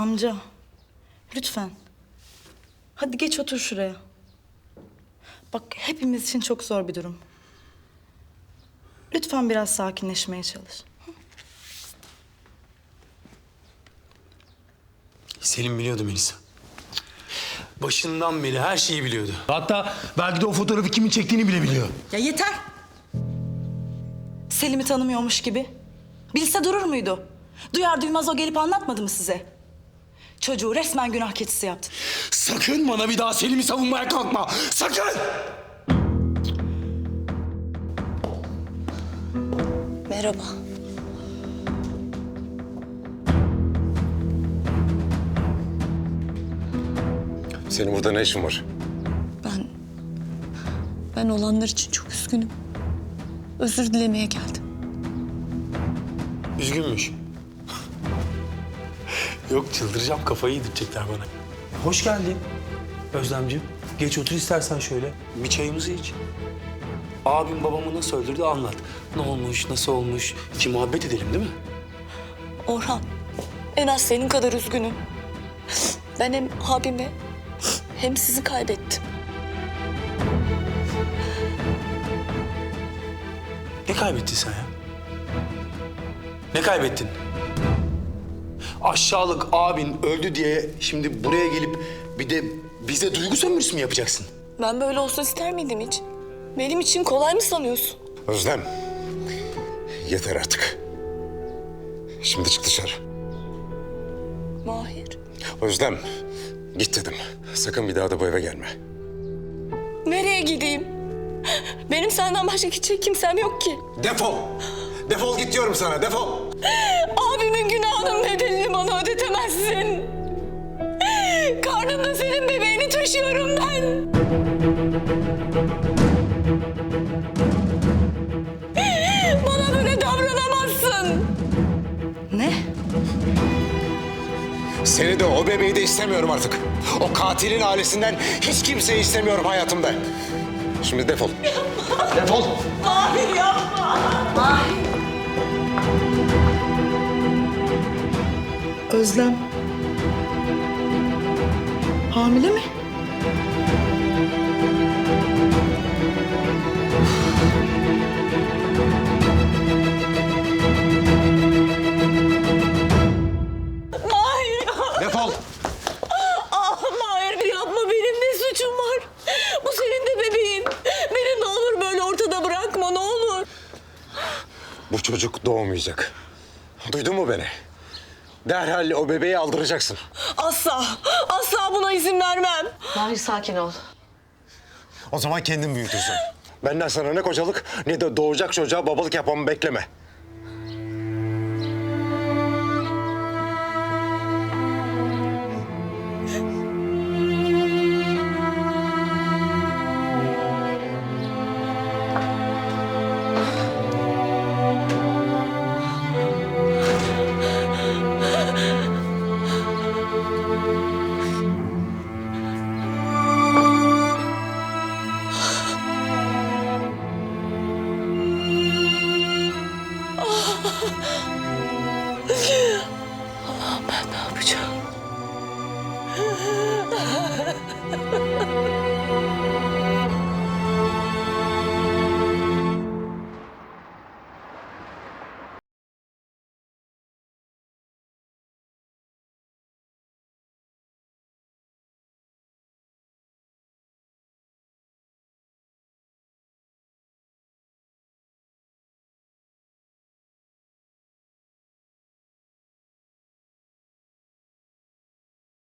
Amca, lütfen. Hadi geç otur şuraya. Bak hepimiz için çok zor bir durum. Lütfen biraz sakinleşmeye çalış. Selim biliyordu Melisa. Başından beri her şeyi biliyordu. Hatta belki de o fotoğrafı kimin çektiğini bile biliyor. Ya yeter! Selim'i tanımıyormuş gibi. Bilse durur muydu? Duyar duymaz o gelip anlatmadı mı size? Çocuğu resmen günah keçisi yaptı. Sakın bana bir daha Selim'i savunmaya kalkma. Sakın! Merhaba. Senin burada ne işin var? Ben... Ben olanlar için çok üzgünüm. Özür dilemeye geldim. Üzgünmüş. Yok çıldıracağım kafayı yedirecekler bana. Hoş geldin Özlemciğim. Geç otur istersen şöyle. Bir çayımızı iç. Abim babamı nasıl öldürdü anlat. Ne olmuş, nasıl olmuş? İki muhabbet edelim değil mi? Orhan, en az senin kadar üzgünüm. Ben hem abimi hem sizi kaybettim. Ne kaybettin sen ya? Ne kaybettin? Aşağılık abin öldü diye şimdi buraya gelip bir de bize duygu sömürüsü mü yapacaksın? Ben böyle olsun ister miydim hiç? Benim için kolay mı sanıyorsun? Özlem. Yeter artık. Şimdi çık dışarı. Mahir. Özlem. Git dedim. Sakın bir daha da bu eve gelme. Nereye gideyim? Benim senden başka gidecek kimsem yok ki. Defol. Defol git diyorum sana defol. Abimin günahının bedelini bana ödetemezsin. Karnımda senin bebeğini taşıyorum ben. Bana böyle davranamazsın. Ne? Seni de o bebeği de istemiyorum artık. O katilin ailesinden hiç kimseyi istemiyorum hayatımda. Şimdi defol. defol. Mahir yapma. Özlem. Hamile mi? Mahir. Defol. Ah Mahir yapma benim ne suçum var? Bu senin de bebeğin. Beni ne olur böyle ortada bırakma ne olur. Bu çocuk doğmayacak. Duydun mu beni? Derhal o bebeği aldıracaksın. Asla, asla buna izin vermem. Mahir sakin ol. O zaman kendin büyütürsün. Benden sana ne kocalık ne de doğacak çocuğa babalık yapmamı bekleme. Allah'ım ben ne yapacağım?